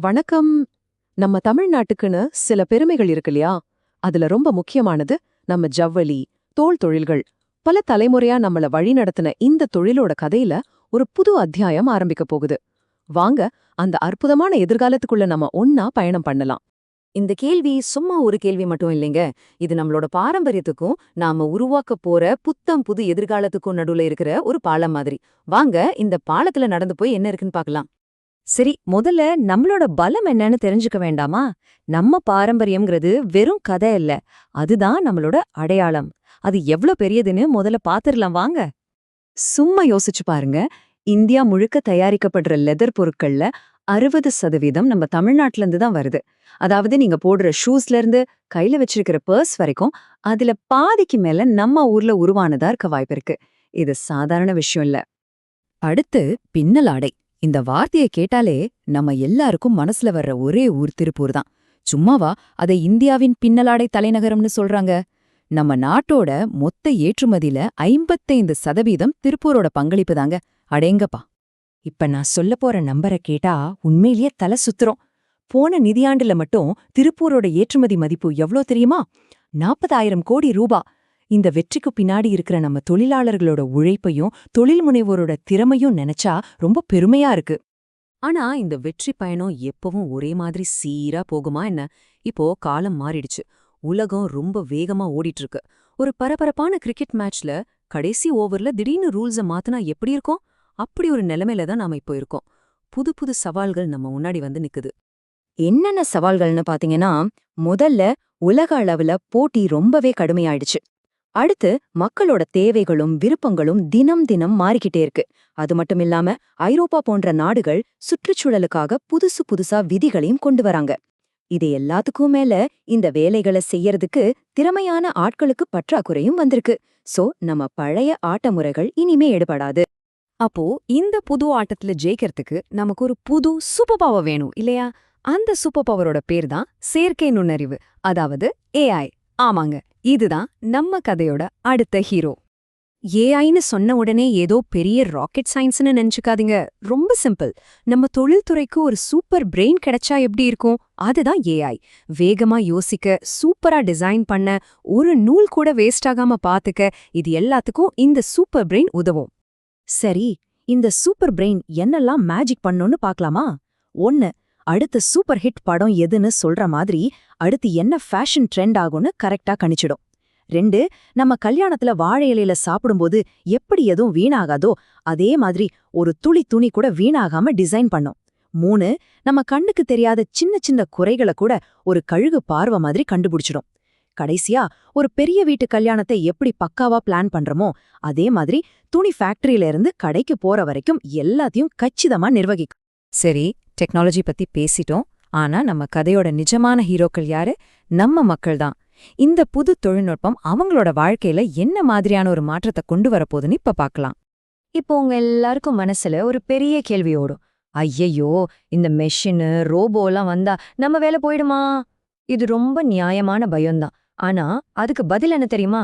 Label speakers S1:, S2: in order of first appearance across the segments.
S1: வணக்கம். நம்ம தமிழ்நாட்டுக்குன்னு சில பெருமைகள் இருக்கு இல்லையா? அதுல ரொம்ப முக்கியமானது நம்ம ஜவ்வலி தோல் தொழில்கள். பல தலைமுறையா நம்மள வழிநடத்தின இந்த தொழிலோட கதையில ஒரு புது அத்தியாயம் ஆரம்பிக்க போகுது. வாங்க அந்த அற்புதமான எதிர்காலத்துக்குள்ள நம்ம ஒன்னா பயணம் பண்ணலாம்.
S2: இந்த கேள்வி சும்மா ஒரு கேள்வி மட்டும் இல்லைங்க. இது நம்மளோட பாரம்பரியத்துக்கும் நாம உருவாக்க போற புத்தம் புது எதிர்காலத்துக்கும் நடுவுல இருக்கிற ஒரு பாலம் மாதிரி. வாங்க இந்த பாலத்துல நடந்து போய் என்ன இருக்குன்னு பார்க்கலாம். சரி முதல்ல நம்மளோட பலம் என்னன்னு தெரிஞ்சுக்க வேண்டாமா? நம்ம பாரம்பரியம்ங்கிறது வெறும் கதை இல்ல. அதுதான் நம்மளோட அடையாளம். அது எவ்ளோ பெரியதுன்னு முதல்ல பாத்துரலாம் வாங்க. சும்மா யோசிச்சு பாருங்க. இந்தியா முழுக்க தயாரிக்கப்படுற லெதர் பொருட்கள்ல அறுபது சதவீதம் நம்ம தமிழ்நாட்டுல இருந்து தான் வருது. அதாவது நீங்க போடுற ஷூஸ்ல இருந்து கையில வச்சிருக்கிற பர்ஸ் வரைக்கும் அதுல பாதிக்கு மேல நம்ம ஊர்ல உருவானதா இருக்க வாய்ப்பு இருக்கு. இது சாதாரண விஷயம் இல்ல. அடுத்து பின்னலாடை இந்த வார்த்தையை கேட்டாலே நம்ம எல்லாருக்கும் மனசுல வர்ற ஒரே ஊர் திருப்பூர் தான். சும்மாவா? அதை இந்தியாவின் பின்னலாடை தலைநகரம்னு சொல்றாங்க. நம்ம நாட்டோட மொத்த ஏற்றுமதியில ஐம்பத்தைந்து சதவீதம் திருப்பூரோட பங்களிப்பு தாங்க. அடேங்கப்பா. இப்ப நான் சொல்ல போற நம்பரை கேட்டா உண்மையிலேயே தலை சுத்துறோம். போன நிதியாண்டுல மட்டும் திருப்பூரோட ஏற்றுமதி மதிப்பு எவ்ளோ தெரியுமா? நாற்பதாயிரம் கோடி ரூபா. இந்த வெற்றிக்கு பின்னாடி இருக்கிற நம்ம தொழிலாளர்களோட உழைப்பையும் தொழில் முனைவோரோட திறமையும் நினைச்சா ரொம்ப பெருமையா இருக்கு. ஆனா இந்த வெற்றி பயணம் எப்பவும் ஒரே மாதிரி சீரா போகுமா என்ன? இப்போ காலம் மாறிடுச்சு. உலகம் ரொம்ப வேகமா ஓடிட்டு இருக்கு ஒரு பரபரப்பான கிரிக்கெட் மேட்ச்ல கடைசி ஓவர்ல திடீர்னு ரூல்ஸ மாத்தினா எப்படி இருக்கும்? அப்படி ஒரு நிலைமையில தான் நாம இப்போ இருக்கோம். புது புது சவால்கள் நம்ம முன்னாடி வந்து நிக்குது. என்னென்ன சவால்கள்னு பாத்தீங்கன்னா முதல்ல உலக அளவுல போட்டி ரொம்பவே கடுமையாயிடுச்சு. அடுத்து மக்களோட தேவைகளும் விருப்பங்களும் தினம் தினம் மாறிக்கிட்டே இருக்கு. அது மட்டும் இல்லாம ஐரோப்பா போன்ற நாடுகள் சுற்றுச்சூழலுக்காக புதுசு புதுசா விதிகளையும் கொண்டு வராங்க. இது எல்லாத்துக்கும் மேல இந்த வேலைகளை செய்யறதுக்கு திறமையான ஆட்களுக்கு பற்றாக்குறையும் வந்திருக்கு. சோ நம்ம பழைய ஆட்ட முறைகள் இனிமே எடுபடாது. அப்போ இந்த புது ஆட்டத்துல ஜெயிக்கிறதுக்கு நமக்கு ஒரு புது சூப்பர் பவர் வேணும் இல்லையா? அந்த சூப்பர் பவரோட பேர் தான் செயற்கை நுண்ணறிவு அதாவது ஏஐ ஆமாங்க. இதுதான் நம்ம கதையோட அடுத்த ஹீரோ. ஏஐன்னு சொன்ன உடனே ஏதோ பெரிய ராக்கெட் சயின்ஸ்னு நினச்சிக்காதீங்க. ரொம்ப சிம்பிள். நம்ம தொழில்துறைக்கு ஒரு சூப்பர் பிரெயின் கிடைச்சா எப்படி இருக்கும்? அதுதான் ஏஐ வேகமா யோசிக்க சூப்பரா டிசைன் பண்ண ஒரு நூல் கூட வேஸ்ட் ஆகாம பாத்துக்க இது எல்லாத்துக்கும் இந்த சூப்பர் பிரெயின் உதவும். சரி இந்த சூப்பர் பிரெயின் என்னெல்லாம் மேஜிக் பண்ணும்னு பார்க்கலாமா ஒன்னு அடுத்த சூப்பர் ஹிட் படம் எதுன்னு சொல்ற மாதிரி அடுத்து என்ன ஃபேஷன் ட்ரெண்ட் ஆகும்னு கரெக்டா கணிச்சிடும். ரெண்டு நம்ம கல்யாணத்துல வாழை இலையில சாப்பிடும்போது எப்படி எதுவும் வீணாகாதோ அதே மாதிரி ஒரு துளி துணி கூட வீணாகாம டிசைன் பண்ணும். மூணு நம்ம கண்ணுக்கு தெரியாத சின்ன சின்ன குறைகளை கூட ஒரு கழுகு பார்வை மாதிரி கண்டுபிடிச்சிடும். கடைசியா ஒரு பெரிய வீட்டு கல்யாணத்தை எப்படி பக்காவா பிளான் பண்றோமோ அதே மாதிரி துணி ஃபேக்டரியில இருந்து கடைக்கு போற வரைக்கும் எல்லாத்தையும் கச்சிதமா நிர்வகிக்கும். சரி டெக்னாலஜி பத்தி பேசிட்டோம். ஆனா நம்ம கதையோட நிஜமான ஹீரோக்கள் யாரு? நம்ம மக்கள் தான் இந்த புது தொழில்நுட்பம் அவங்களோட வாழ்க்கையில என்ன மாதிரியான ஒரு மாற்றத்தை கொண்டு வரப்போகுதுன்னு இப்ப பார்க்கலாம் இப்போ உங்க எல்லாருக்கும் மனசுல ஒரு பெரிய கேள்வி ஓடும். ஐயையோ இந்த மெஷினு ரோபோலாம் வந்தா நம்ம வேலை போயிடுமா? இது ரொம்ப நியாயமான பயம்தான். ஆனா அதுக்கு பதில் என்ன தெரியுமா?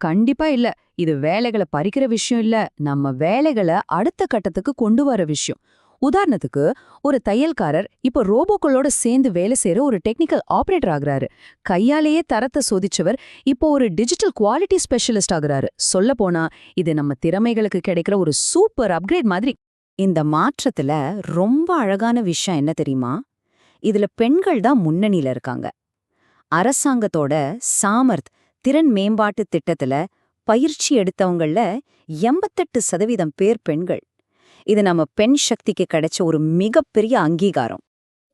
S2: கண்டிப்பா இல்ல. இது வேலைகளை பறிக்கிற விஷயம் இல்ல. நம்ம வேலைகளை அடுத்த கட்டத்துக்கு கொண்டு வர விஷயம். உதாரணத்துக்கு ஒரு தையல்காரர் இப்போ ரோபோக்களோட சேர்ந்து வேலை செய்யற ஒரு டெக்னிக்கல் ஆபரேட்டர் ஆகுறாரு. கையாலேயே தரத்தை சோதிச்சவர் இப்போ ஒரு டிஜிட்டல் குவாலிட்டி ஸ்பெஷலிஸ்ட் ஆகுறாரு. சொல்ல போனா இது நம்ம திறமைகளுக்கு கிடைக்கிற ஒரு சூப்பர் அப்கிரேட் மாதிரி. இந்த மாற்றத்துல ரொம்ப அழகான விஷயம் என்ன தெரியுமா? இதுல பெண்கள் தான் முன்னணியில இருக்காங்க. அரசாங்கத்தோட சாமர்த் திறன் மேம்பாட்டு திட்டத்துல பயிற்சி எடுத்தவங்கள எண்பத்தெட்டு சதவீதம் பேர் பெண்கள். இது நம்ம பெண் சக்திக்கு கிடைச்ச ஒரு மிகப்பெரிய அங்கீகாரம்.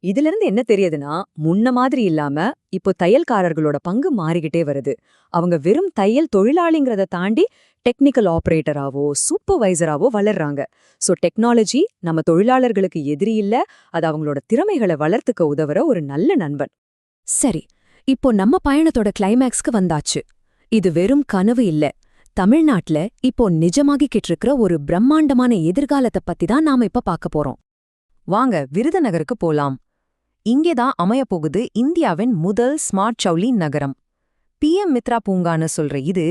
S2: இதுல இருந்து என்ன தெரியுதுன்னா முன்ன மாதிரி இல்லாம இப்போ தையல்காரர்களோட பங்கு மாறிக்கிட்டே வருது. அவங்க வெறும் தையல் தொழிலாளிங்கிறத தாண்டி டெக்னிக்கல் ஆபரேட்டராவோ சூப்பர்வைசராவோ வளர்றாங்க. சோ டெக்னாலஜி நம்ம தொழிலாளர்களுக்கு எதிரி இல்ல அது அவங்களோட திறமைகளை வளர்த்துக்க உதவுற ஒரு நல்ல நண்பன். சரி இப்போ நம்ம பயணத்தோட கிளைமேக்ஸ்க்கு வந்தாச்சு. இது வெறும் கனவு இல்ல தமிழ்நாட்டுல இப்போ நிஜமாகிக்கிட்டு இருக்கிற ஒரு பிரம்மாண்டமான எதிர்காலத்தை பத்தி தான் நாம இப்ப பார்க்க போறோம். வாங்க விருதுநகருக்கு போலாம். இங்கேதான் அமையப்போகுது இந்தியாவின் முதல் ஸ்மார்ட் சவுலி நகரம். பிஎம் மித்ரா பூங்கான்னு சொல்ற இது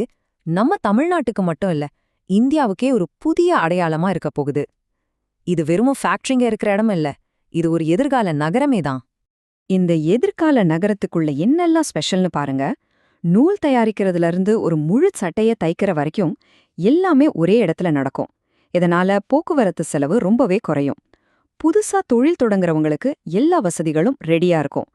S2: நம்ம தமிழ்நாட்டுக்கு மட்டும் இல்ல இந்தியாவுக்கே ஒரு புதிய அடையாளமா இருக்க போகுது. இது வெறும் ஃபேக்டரிங்க இருக்கிற இடம் இல்ல
S1: இது ஒரு எதிர்கால நகரமே தான்.
S3: இந்த எதிர்கால நகரத்துக்குள்ள என்னெல்லாம் ஸ்பெஷல்னு பாருங்க. நூல் தயாரிக்கிறதுல இருந்து ஒரு முழு சட்டைய தைக்கிற வரைக்கும் எல்லாமே ஒரே இடத்துல நடக்கும். இதனால போக்குவரத்து செலவு ரொம்பவே குறையும். புதுசா தொழில் தொடங்குறவங்களுக்கு எல்லா வசதிகளும் ரெடியா இருக்கும்.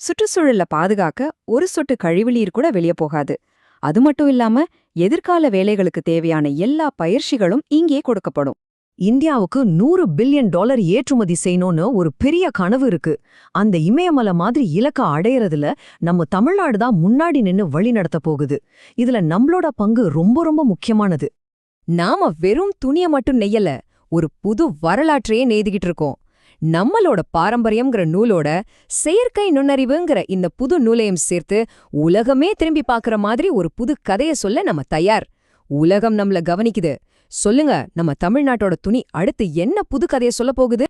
S3: சுற்றுச்சூழல்ல பாதுகாக்க ஒரு சொட்டு கழிவுநீர் கூட வெளிய போகாது. அது மட்டும் இல்லாம எதிர்கால வேலைகளுக்கு தேவையான எல்லா பயிற்சிகளும் இங்கே கொடுக்கப்படும்.
S1: இந்தியாவுக்கு நூறு பில்லியன் டாலர் ஏற்றுமதி செய்யணும்னு ஒரு பெரிய கனவு இருக்கு. அந்த இமயமலை மாதிரி இலக்க அடையறதுல நம்ம தமிழ்நாடு தான் முன்னாடி நின்னு வழி நடத்த போகுது. இதுல நம்மளோட பங்கு ரொம்ப ரொம்ப முக்கியமானது.
S3: நாம வெறும் துணிய மட்டும் நெய்யல ஒரு புது வரலாற்றையே நெய்துகிட்டு இருக்கோம். நம்மளோட பாரம்பரியம்ங்கிற நூலோட செயற்கை நுண்ணறிவுங்கிற இந்த புது நூலையும் சேர்த்து உலகமே திரும்பி பார்க்கற மாதிரி ஒரு புது கதைய சொல்ல நம்ம தயார். உலகம் நம்மள கவனிக்குது. சொல்லுங்க நம்ம தமிழ்நாட்டோட துணி அடுத்து என்ன புது கதைய சொல்ல போகுது?